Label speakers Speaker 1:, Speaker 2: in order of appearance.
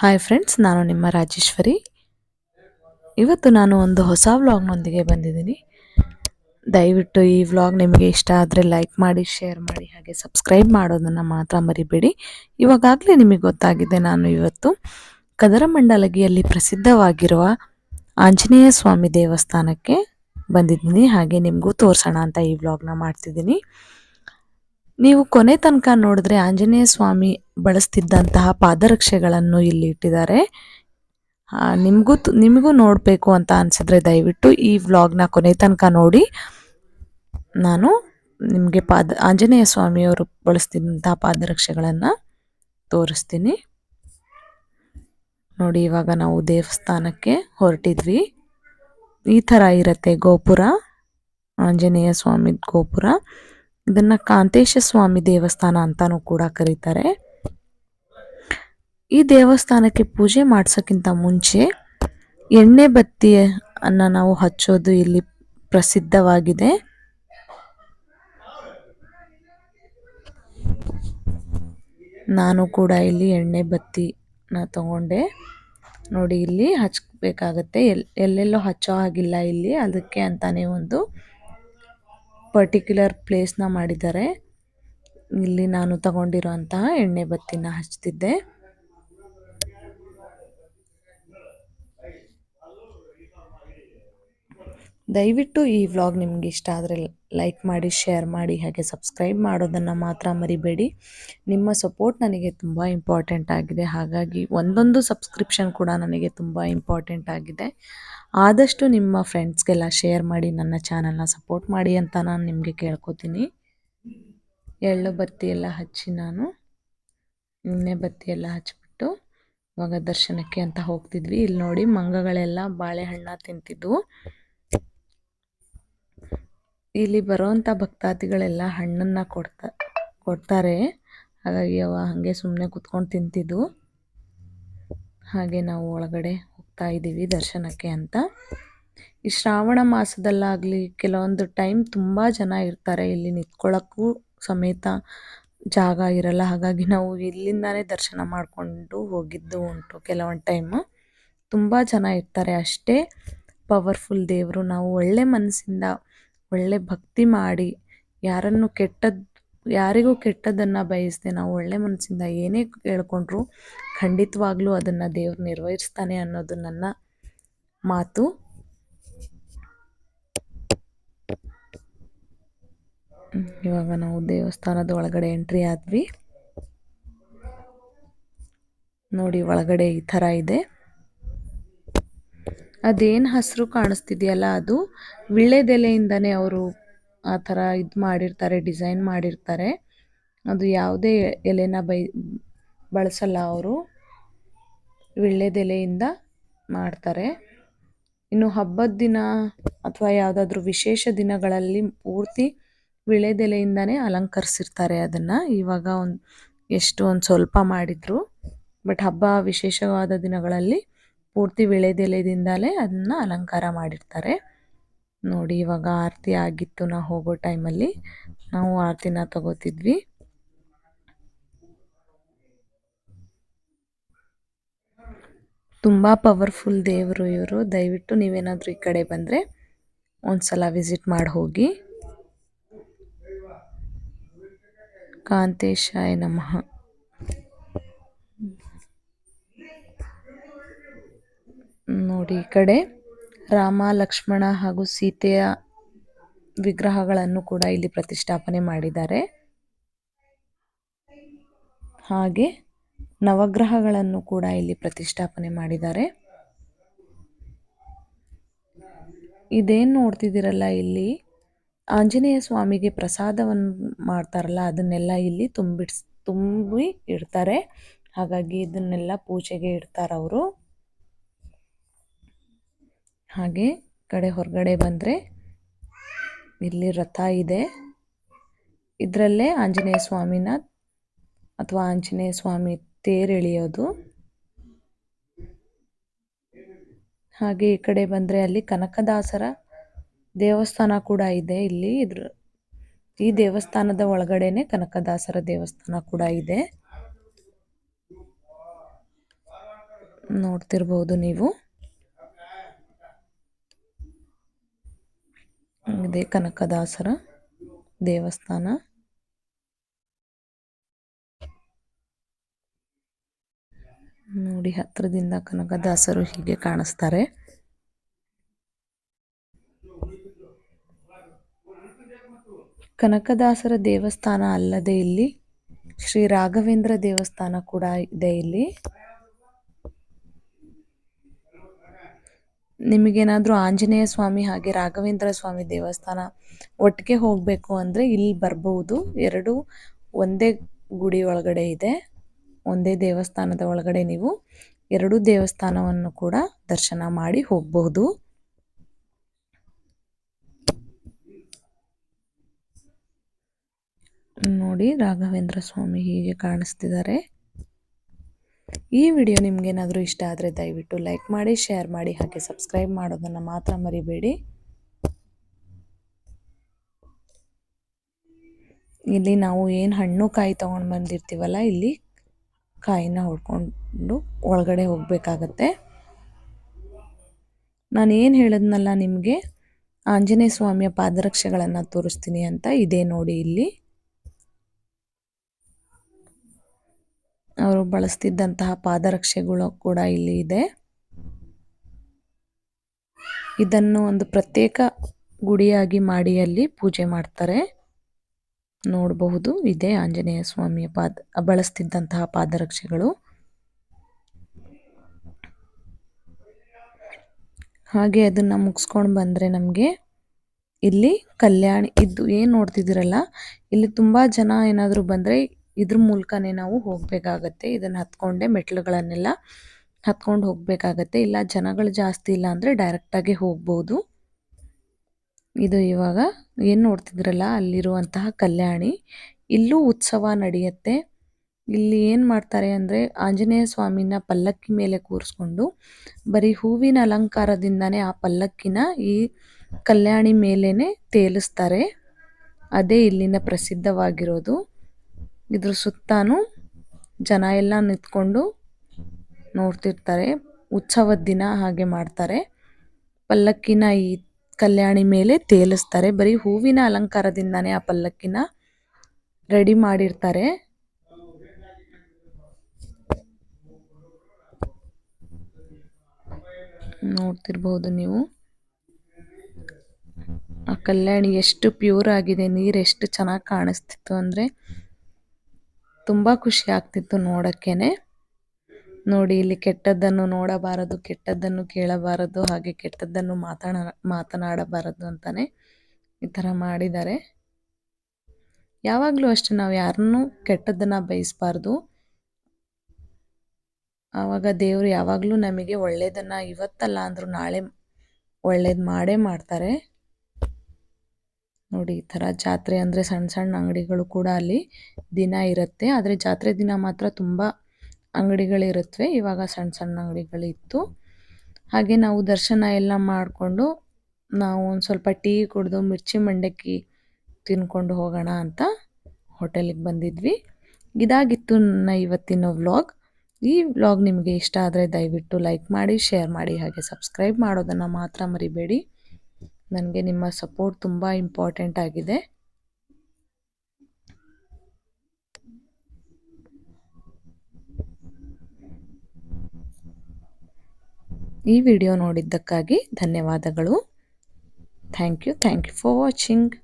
Speaker 1: Hi friends ನಾನು ನಿಮ್ಮ ರಾಜೇಶ್ವರಿ. ಇವತ್ತು ನಾನು ಒಂದು ಹೊಸ ವ್ಲಾಗ್ನೊಂದಿಗೆ ಬಂದಿದ್ದೀನಿ. ದಯವಿಟ್ಟು ಈ ವ್ಲಾಗ್ ನಿಮಗೆ ಇಷ್ಟ ಆದರೆ ಲೈಕ್ ಮಾಡಿ ಶೇರ್ ಮಾಡಿ, ಹಾಗೆ ಸಬ್ಸ್ಕ್ರೈಬ್ ಮಾಡೋದನ್ನು ಮಾತ್ರ ಮರಿಬೇಡಿ. ಇವಾಗಾಗಲೇ ನಿಮಗೆ ಗೊತ್ತಾಗಿದೆ, ನಾನು ಇವತ್ತು ಕದರಮಂಡಲಗಿಯಲ್ಲಿ ಪ್ರಸಿದ್ಧವಾಗಿರುವ ಆಂಜನೇಯ ಸ್ವಾಮಿ ದೇವಸ್ಥಾನಕ್ಕೆ ಬಂದಿದ್ದೀನಿ. ಹಾಗೆ ನಿಮಗೂ ತೋರಿಸೋಣ ಅಂತ ಈ ವ್ಲಾಗ್ನ ಮಾಡ್ತಿದ್ದೀನಿ. ನೀವು ಕೊನೆ ತನಕ ನೋಡಿದ್ರೆ ಆಂಜನೇಯ ಸ್ವಾಮಿ ಬಳಸ್ತಿದ್ದಂತಹ ಪಾದರಕ್ಷೆಗಳನ್ನು ಇಲ್ಲಿ ಇಟ್ಟಿದ್ದಾರೆ. ನಿಮಗೂ ನಿಮಗೂ ನೋಡಬೇಕು ಅಂತ ಅನ್ಸಿದ್ರೆ ದಯವಿಟ್ಟು ಈ ವ್ಲಾಗ್ನ ಕೊನೆ ತನಕ ನೋಡಿ. ನಾನು ನಿಮಗೆ ಪಾದ, ಆಂಜನೇಯ ಸ್ವಾಮಿಯವರು ಬಳಸ್ತಿದ್ದಂತಹ ಪಾದರಕ್ಷೆಗಳನ್ನು ತೋರಿಸ್ತೀನಿ. ನೋಡಿ, ಇವಾಗ ನಾವು ದೇವಸ್ಥಾನಕ್ಕೆ ಹೊರಟಿದ್ವಿ. ಈ ಥರ ಇರುತ್ತೆ ಗೋಪುರ, ಆಂಜನೇಯ ಸ್ವಾಮಿ ಗೋಪುರ. ಇದನ್ನ ಕಾಂತೇಶ ಸ್ವಾಮಿ ದೇವಸ್ಥಾನ ಅಂತಾನೂ ಕೂಡ ಕರೀತಾರೆ. ಈ ದೇವಸ್ಥಾನಕ್ಕೆ ಪೂಜೆ ಮಾಡ್ಸೋಕ್ಕಿಂತ ಮುಂಚೆ ಎಣ್ಣೆ ಬತ್ತಿ ಅನ್ನ ನಾವು ಹಚ್ಚೋದು ಇಲ್ಲಿ ಪ್ರಸಿದ್ಧವಾಗಿದೆ. ನಾನು ಕೂಡ ಇಲ್ಲಿ ಎಣ್ಣೆ ಬತ್ತಿನ ತಗೊಂಡೆ. ನೋಡಿ ಇಲ್ಲಿ ಹಚ್ಬೇಕಾಗತ್ತೆ. ಎಲ್, ಎಲ್ಲೆಲ್ಲೋ ಹಚ್ಚೋ ಹಾಗಿಲ್ಲ ಇಲ್ಲಿ. ಅದಕ್ಕೆ ಅಂತಾನೆ ಒಂದು ಪರ್ಟಿಕ್ಯುಲರ್ ಪ್ಲೇಸ್ನ ಮಾಡಿದ್ದಾರೆ. ಇಲ್ಲಿ ನಾನು ತಗೊಂಡಿರುವಂತಹ ಎಣ್ಣೆ ಬತ್ತಿನ ಹಚ್ತಿದ್ದೆ ದಯವಿಟ್ಟು ಈ ವ್ಲಾಗ್ ನಿಮ್ಗೆ ಇಷ್ಟ ಆದರೆ ಲೈಕ್ ಮಾಡಿ ಶೇರ್ ಮಾಡಿ, ಹಾಗೆ ಸಬ್ಸ್ಕ್ರೈಬ್ ಮಾಡೋದನ್ನು ಮಾತ್ರ ಮರಿಬೇಡಿ. ನಿಮ್ಮ ಸಪೋರ್ಟ್ ನನಗೆ ತುಂಬ ಇಂಪಾರ್ಟೆಂಟ್ ಆಗಿದೆ. ಹಾಗಾಗಿ ಒಂದೊಂದು ಸಬ್ಸ್ಕ್ರಿಪ್ಷನ್ ಕೂಡ ನನಗೆ ತುಂಬ ಇಂಪಾರ್ಟೆಂಟ್ ಆಗಿದೆ. ಆದಷ್ಟು ನಿಮ್ಮ ಫ್ರೆಂಡ್ಸ್ಗೆಲ್ಲ ಶೇರ್ ಮಾಡಿ, ನನ್ನ ಚಾನಲ್ನ ಸಪೋರ್ಟ್ ಮಾಡಿ ಅಂತ ನಾನು ನಿಮಗೆ ಕೇಳ್ಕೊತೀನಿ. ಎಳ್ಳು ಎಲ್ಲ ಹಚ್ಚಿ ನಾನು. ನಿನ್ನೆ ಎಲ್ಲ ಹಚ್ಚಿಬಿಟ್ಟು ಇವಾಗ ದರ್ಶನಕ್ಕೆ ಅಂತ ಹೋಗ್ತಿದ್ವಿ. ಇಲ್ಲಿ ನೋಡಿ ಮಂಗಗಳೆಲ್ಲ ಬಾಳೆಹಣ್ಣ ತಿಂತಿದ್ವು. ಇಲ್ಲಿ ಬರುವಂಥ ಭಕ್ತಾದಿಗಳೆಲ್ಲ ಹಣ್ಣನ್ನು ಕೊಡ್ತಾ, ಕೊಡ್ತಾರೆ. ಹಾಗಾಗಿ ಅವ ಹಾಗೆ ಸುಮ್ಮನೆ ಕುತ್ಕೊಂಡು ತಿಂತಿದ್ದು. ಹಾಗೆ ನಾವು ಒಳಗಡೆ ಹೋಗ್ತಾ ಇದ್ದೀವಿ ದರ್ಶನಕ್ಕೆ ಅಂತ. ಈ ಶ್ರಾವಣ ಮಾಸದಲ್ಲಾಗಲಿ ಕೆಲವೊಂದು ಟೈಮ್ ತುಂಬ ಜನ ಇರ್ತಾರೆ. ಇಲ್ಲಿ ನಿಂತ್ಕೊಳ್ಳೋಕ್ಕೂ ಸಮೇತ ಜಾಗ ಇರಲ್ಲ. ಹಾಗಾಗಿ ನಾವು ಇಲ್ಲಿಂದಾನೇ ದರ್ಶನ ಮಾಡಿಕೊಂಡು ಹೋಗಿದ್ದು ಉಂಟು ಕೆಲವೊಂದು ಟೈಮು. ತುಂಬ ಜನ ಇರ್ತಾರೆ ಅಷ್ಟೇ. ಪವರ್ಫುಲ್ ದೇವರು. ನಾವು ಒಳ್ಳೆ ಮನಸ್ಸಿಂದ ಒಳ್ಳೆ ಭಕ್ತಿ ಮಾಡಿ ಯಾರನ್ನು ಕೆಟ್ಟದ್ದು ಯಾರಿಗೂ ಕೆಟ್ಟದ್ದನ್ನು ಬಯಸದೆ ನಾವು ಒಳ್ಳೆ ಮನಸ್ಸಿಂದ ಏನೇ ಕೇಳ್ಕೊಂಡ್ರು ಖಂಡಿತವಾಗ್ಲೂ ಅದನ್ನು ದೇವ್ರು ನಿರ್ವಹಿಸ್ತಾನೆ ಅನ್ನೋದು ನನ್ನ ಮಾತು. ಇವಾಗ ನಾವು ದೇವಸ್ಥಾನದ ಒಳಗಡೆ ಎಂಟ್ರಿ ಆದ್ವಿ. ನೋಡಿ ಒಳಗಡೆ ಈ ಥರ ಇದೆ. ಅದೇನು ಹಸಿರು ಕಾಣಿಸ್ತಿದೆಯಲ್ಲ ಅದು? ವಿಳ್ಳೆದೆಲೆಯಿಂದನೇ ಅವರು ಆ ಥರ ಇದು ಮಾಡಿರ್ತಾರೆ, ಡಿಸೈನ್ ಮಾಡಿರ್ತಾರೆ. ಅದು ಯಾವುದೇ ಎಲೆನ ಬೈ, ಬಳಸಲ್ಲ ಅವರು. ವಿಳ್ಳೆದೆಲೆಯಿಂದ ಮಾಡ್ತಾರೆ. ಇನ್ನು ಹಬ್ಬದ ದಿನ ಅಥವಾ ಯಾವುದಾದ್ರೂ ವಿಶೇಷ ದಿನಗಳಲ್ಲಿ ಪೂರ್ತಿ ವಿಳೆದೆಲೆಯಿಂದನೇ ಅಲಂಕರಿಸಿರ್ತಾರೆ ಅದನ್ನು. ಇವಾಗ ಒಂದು ಎಷ್ಟು ಒಂದು ಸ್ವಲ್ಪ ಮಾಡಿದರು. ಬಟ್ ಹಬ್ಬ ವಿಶೇಷವಾದ ದಿನಗಳಲ್ಲಿ ಪೂರ್ತಿ ವಿಳೆದೆಲೆದಿಂದಲೇ ಅದನ್ನ ಅಲಂಕಾರ ಮಾಡಿರ್ತಾರೆ. ನೋಡಿ, ಇವಾಗ ಆರತಿ ಆಗಿತ್ತು ನಾವು ಹೋಗೋ ಟೈಮಲ್ಲಿ. ನಾವು ಆರತಿನ ತಗೋತಿದ್ವಿ. ತುಂಬ ಪವರ್ಫುಲ್ ದೇವರು ಇವರು. ದಯವಿಟ್ಟು ನೀವೇನಾದರೂ ಈ ಕಡೆ ಬಂದರೆ ಒಂದ್ಸಲ ವಿಸಿಟ್ ಮಾಡಿ ಹೋಗಿ. ಕಾಂತೇಶಾಯ ನಮಃ. ನೋಡಿ, ಈ ಕಡೆ ರಾಮ, ಲಕ್ಷ್ಮಣ ಹಾಗೂ ಸೀತೆಯ ವಿಗ್ರಹಗಳನ್ನು ಕೂಡ ಇಲ್ಲಿ ಪ್ರತಿಷ್ಠಾಪನೆ ಮಾಡಿದ್ದಾರೆ. ಹಾಗೆ ನವಗ್ರಹಗಳನ್ನು ಕೂಡ ಇಲ್ಲಿ ಪ್ರತಿಷ್ಠಾಪನೆ ಮಾಡಿದ್ದಾರೆ. ಇದೇನು ನೋಡ್ತಿದ್ದೀರಲ್ಲ ಇಲ್ಲಿ? ಆಂಜನೇಯ ಸ್ವಾಮಿಗೆ ಪ್ರಸಾದವನ್ನು ಮಾಡ್ತಾರಲ್ಲ, ಅದನ್ನೆಲ್ಲ ಇಲ್ಲಿ ತುಂಬಿಡ್ಸ್, ತುಂಬಿ ಇಡ್ತಾರೆ. ಹಾಗಾಗಿ ಇದನ್ನೆಲ್ಲ ಪೂಜೆಗೆ ಇಡ್ತಾರೆ ಅವರು ಹಾಗೆ ಕಡೆ ಹೊರಗಡೆ ಬಂದರೆ ಇಲ್ಲಿ ರಥ ಇದೆ. ಇದರಲ್ಲೇ ಆಂಜನೇಯ ಸ್ವಾಮಿನ ಅಥವಾ ಆಂಜನೇಯ ಸ್ವಾಮಿ ತೇರು ಹಾಗೆ ಈ ಕಡೆ ಬಂದರೆ ಅಲ್ಲಿ ಕನಕದಾಸರ ದೇವಸ್ಥಾನ ಕೂಡ ಇದೆ ಇಲ್ಲಿ. ಇದ್ರ ಈ ದೇವಸ್ಥಾನದ ಒಳಗಡೆನೆ ಕನಕದಾಸರ ದೇವಸ್ಥಾನ ಕೂಡ ಇದೆ. ನೋಡ್ತಿರ್ಬೋದು ನೀವು. ಇದೆ ಕನಕದಾಸರ ದೇವಸ್ಥಾನ. ನೋಡಿ ಹತ್ರದಿಂದ ಕನಕದಾಸರು ಹೀಗೆ ಕಾಣಿಸ್ತಾರೆ. ಕನಕದಾಸರ ದೇವಸ್ಥಾನ ಅಲ್ಲದೆ ಇಲ್ಲಿ ಶ್ರೀ ರಾಘವೇಂದ್ರ ದೇವಸ್ಥಾನ ಕೂಡ ಇದೆ ಇಲ್ಲಿ. ನಿಮಗೇನಾದರೂ ಆಂಜನೇಯ ಸ್ವಾಮಿ ಹಾಗೆ ರಾಘವೇಂದ್ರ ಸ್ವಾಮಿ ದೇವಸ್ಥಾನ ಒಟ್ಟಿಗೆ ಹೋಗಬೇಕು ಅಂದರೆ ಇಲ್ಲಿ ಬರ್ಬೋದು. ಎರಡು ಒಂದೇ ಗುಡಿ ಒಳಗಡೆ ಇದೆ. ಒಂದೇ ದೇವಸ್ಥಾನದ ಒಳಗಡೆ ನೀವು ಎರಡು ದೇವಸ್ಥಾನವನ್ನು ಕೂಡ ದರ್ಶನ ಮಾಡಿ ಹೋಗಬಹುದು ನೋಡಿ ರಾಘವೇಂದ್ರ ಸ್ವಾಮಿ ಹೀಗೆ ಕಾಣಿಸ್ತಿದ್ದಾರೆ. ಈ ವಿಡಿಯೋ ನಿಮಗೇನಾದರೂ ಇಷ್ಟ ಆದರೆ ದಯವಿಟ್ಟು ಲೈಕ್ ಮಾಡಿ, ಶೇರ್ ಮಾಡಿ, ಹಾಗೆ ಸಬ್ಸ್ಕ್ರೈಬ್ ಮಾಡೋದನ್ನು ಮಾತ್ರ ಮರಿಬೇಡಿ. ಇಲ್ಲಿ ನಾವು ಏನು ಹಣ್ಣು ಕಾಯಿ ತೊಗೊಂಡು ಬಂದಿರ್ತೀವಲ್ಲ, ಇಲ್ಲಿ ಕಾಯಿನ ಹೊಡ್ಕೊಂಡು ಒಳಗಡೆ ಹೋಗಬೇಕಾಗತ್ತೆ. ನಾನು ಏನು ಹೇಳಿದ್ನಲ್ಲ ನಿಮಗೆ, ಆಂಜನೇಯ ಸ್ವಾಮಿಯ ಪಾದರಕ್ಷೆಗಳನ್ನು ತೋರಿಸ್ತೀನಿ ಅಂತ, ಇದೇ ನೋಡಿ ಇಲ್ಲಿ. ಅವರು ಬಳಸ್ತಿದ್ದಂತಹ ಪಾದರಕ್ಷೆಗಳು ಕೂಡ ಇಲ್ಲಿ ಇದೆ. ಇದನ್ನು ಒಂದು ಪ್ರತ್ಯೇಕ ಗುಡಿಯಾಗಿ ಮಾಡಿ ಅಲ್ಲಿ ಪೂಜೆ ಮಾಡ್ತಾರೆ. ನೋಡಬಹುದು, ಇದೆ ಆಂಜನೇಯ ಸ್ವಾಮಿಯ ಪಾದ, ಬಳಸ್ತಿದ್ದಂತಹ ಪಾದರಕ್ಷೆಗಳು. ಹಾಗೆ ಅದನ್ನ ಮುಗಿಸ್ಕೊಂಡು ಬಂದರೆ ನಮಗೆ ಇಲ್ಲಿ ಕಲ್ಯಾಣಿ ಇದ್ದು ಏನು ನೋಡ್ತಿದ್ದೀರಲ್ಲ, ಇಲ್ಲಿ ತುಂಬ ಜನ ಏನಾದರೂ ಬಂದರೆ ಇದ್ರ ಮೂಲಕನೇ ನಾವು ಹೋಗಬೇಕಾಗತ್ತೆ. ಇದನ್ನು ಹತ್ಕೊಂಡೆ ಮೆಟ್ಲುಗಳನ್ನೆಲ್ಲ ಹತ್ಕೊಂಡು ಹೋಗಬೇಕಾಗತ್ತೆ. ಇಲ್ಲ ಜನಗಳು ಜಾಸ್ತಿ ಇಲ್ಲ ಅಂದರೆ ಡೈರೆಕ್ಟಾಗಿ ಹೋಗ್ಬೋದು. ಇದು ಇವಾಗ ಏನು ನೋಡ್ತಿದ್ರಲ್ಲ ಅಲ್ಲಿರುವಂತಹ ಕಲ್ಯಾಣಿ. ಇಲ್ಲೂ ಉತ್ಸವ ನಡೆಯುತ್ತೆ. ಇಲ್ಲಿ ಏನು ಮಾಡ್ತಾರೆ ಅಂದರೆ ಆಂಜನೇಯ ಸ್ವಾಮಿನ ಪಲ್ಲಕ್ಕಿ ಮೇಲೆ ಕೂರಿಸ್ಕೊಂಡು ಬರೀ ಹೂವಿನ ಅಲಂಕಾರದಿಂದನೇ ಆ ಪಲ್ಲಕ್ಕಿನ ಈ ಕಲ್ಯಾಣಿ ಮೇಲೇ ತೇಲಿಸ್ತಾರೆ. ಅದೇ ಇಲ್ಲಿನ ಪ್ರಸಿದ್ಧವಾಗಿರೋದು. ಇದ್ರ ಸುತ್ತಾನು ಜನ ಎಲ್ಲ ನಿಂತ್ಕೊಂಡು ನೋಡ್ತಿರ್ತಾರೆ. ಉತ್ಸವದ ದಿನ ಹಾಗೆ ಮಾಡ್ತಾರೆ. ಪಲ್ಲಕ್ಕಿನ ಈ ಕಲ್ಯಾಣಿ ಮೇಲೆ ತೇಲಿಸ್ತಾರೆ. ಬರೀ ಹೂವಿನ ಅಲಂಕಾರದಿಂದಾನೇ ಆ ಪಲ್ಲಕ್ಕಿನ ರೆಡಿ ಮಾಡಿರ್ತಾರೆ. ನೋಡ್ತಿರ್ಬೋದು ನೀವು. ಆ ಕಲ್ಯಾಣಿ ಎಷ್ಟು ಪ್ಯೂರ್ ಆಗಿದೆ, ನೀರು ಎಷ್ಟು ಚೆನ್ನಾಗಿ ಕಾಣಿಸ್ತಿತ್ತು ಅಂದರೆ ತುಂಬ ಖುಷಿ ಆಗ್ತಿತ್ತು ನೋಡೋಕ್ಕೇನೆ. ನೋಡಿ, ಇಲ್ಲಿ ಕೆಟ್ಟದ್ದನ್ನು ನೋಡಬಾರದು, ಕೆಟ್ಟದ್ದನ್ನು ಕೇಳಬಾರದು, ಹಾಗೆ ಕೆಟ್ಟದ್ದನ್ನು ಮಾತಾಡ ಮಾತನಾಡಬಾರದು ಅಂತಾನೆ ಈ ಥರ ಮಾಡಿದ್ದಾರೆ. ಯಾವಾಗಲೂ ಅಷ್ಟೇ, ನಾವು ಯಾರನ್ನೂ ಕೆಟ್ಟದ್ದನ್ನು ಬಯಸಬಾರ್ದು. ಆವಾಗ ದೇವರು ಯಾವಾಗಲೂ ನಮಗೆ ಒಳ್ಳೆಯದನ್ನು ಇವತ್ತಲ್ಲ ಅಂದರೂ ನಾಳೆ ಒಳ್ಳೇದು ಮಾಡೇ ಮಾಡ್ತಾರೆ. ನೋಡಿ, ಈ ಥರ ಜಾತ್ರೆ ಅಂದರೆ ಸಣ್ಣ ಸಣ್ಣ ಅಂಗಡಿಗಳು ಕೂಡ ಅಲ್ಲಿ ದಿನ ಇರುತ್ತೆ. ಆದರೆ ಜಾತ್ರೆ ದಿನ ಮಾತ್ರ ತುಂಬ ಅಂಗಡಿಗಳಿರುತ್ತವೆ ಇವಾಗ ಸಣ್ಣ ಸಣ್ಣ ಅಂಗಡಿಗಳಿತ್ತು. ಹಾಗೆ ನಾವು ದರ್ಶನ ಎಲ್ಲ ಮಾಡಿಕೊಂಡು ನಾವು ಒಂದು ಸ್ವಲ್ಪ ಟೀ ಕುಡಿದು ಮಿರ್ಚಿ ಮಂಡಕ್ಕಿ ತಿನ್ಕೊಂಡು ಹೋಗೋಣ ಅಂತ ಹೋಟೆಲಿಗೆ ಬಂದಿದ್ವಿ. ಇದಾಗಿತ್ತು ನನ್ನ ಇವತ್ತಿನ ವ್ಲಾಗ್. ಈ ವ್ಲಾಗ್ ನಿಮಗೆ ಇಷ್ಟ ಆದರೆ ದಯವಿಟ್ಟು ಲೈಕ್ ಮಾಡಿ, ಶೇರ್ ಮಾಡಿ, ಹಾಗೆ ಸಬ್ಸ್ಕ್ರೈಬ್ ಮಾಡೋದನ್ನು ಮಾತ್ರ ಮರಿಬೇಡಿ. ನನಗೆ ನಿಮ್ಮ ಸಪೋರ್ಟ್ ತುಂಬ ಇಂಪಾರ್ಟೆಂಟ್ ಆಗಿದೆ. ಈ ವಿಡಿಯೋ ನೋಡಿದ್ದಕ್ಕಾಗಿ ಧನ್ಯವಾದಗಳು. Thank you thank you for watching